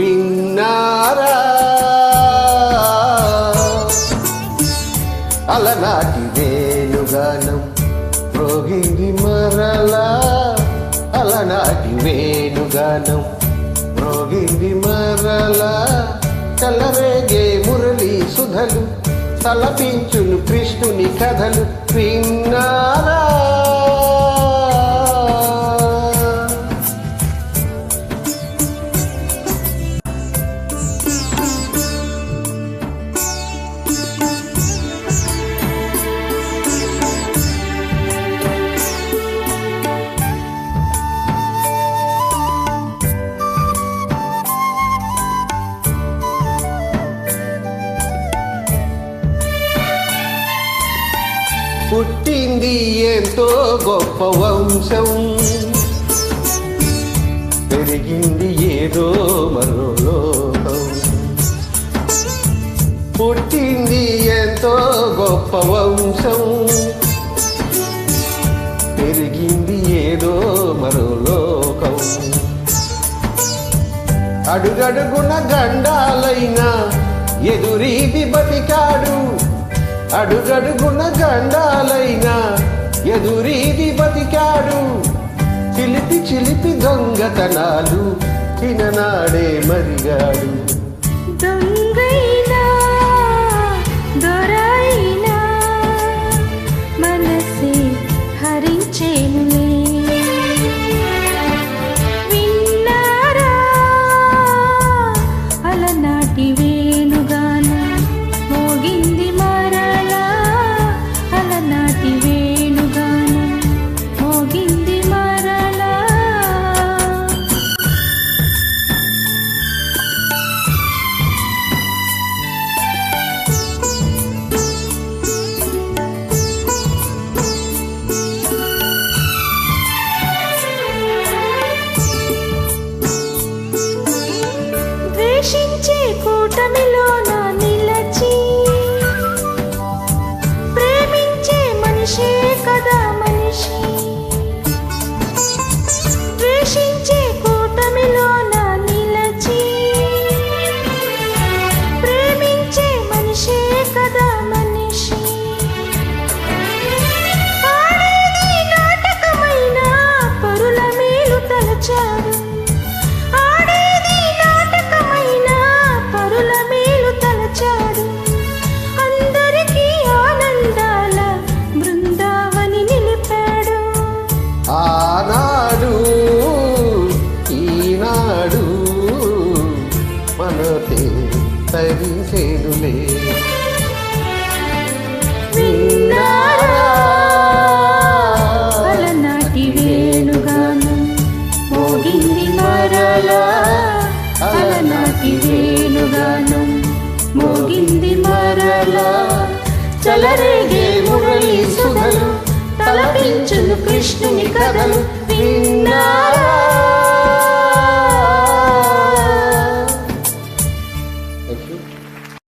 విన్నారా? అలనాటి వేణుగానం రోగింది మరలా. అలనాటి వేణుగానం రోగింది మరలా. చల్లరేగే మురళి సుధలు తలపించును కృష్ణుని కథలు విన్నారా? పుట్టింది ఎంతో గొప్ప వంశం. పెరిగింది ఏదో మరో లోకం. పుట్టింది ఎంతో గొప్ప వంశం. పెరిగింది ఏదో మరో లోకం. అడుగడుగున గండాలైనా ఎదురీది బతికాడు. అడుగడుగున గండాలైనా ఎదురీది బతికాడు. చిలిపి చిలిపి దొంగతనాలు చిన్ననాడే మరిగాడు. దొంగైనా মিলন తరిసేనులే విన్నారా? అలనాటి వేణుగానం మోగింది మరలా. అలనాటి వేణుగానం మోగింది మరలా. చలరేగే మురళి సుధలు తలపించును కృష్ణుని కథలు విన్నారా?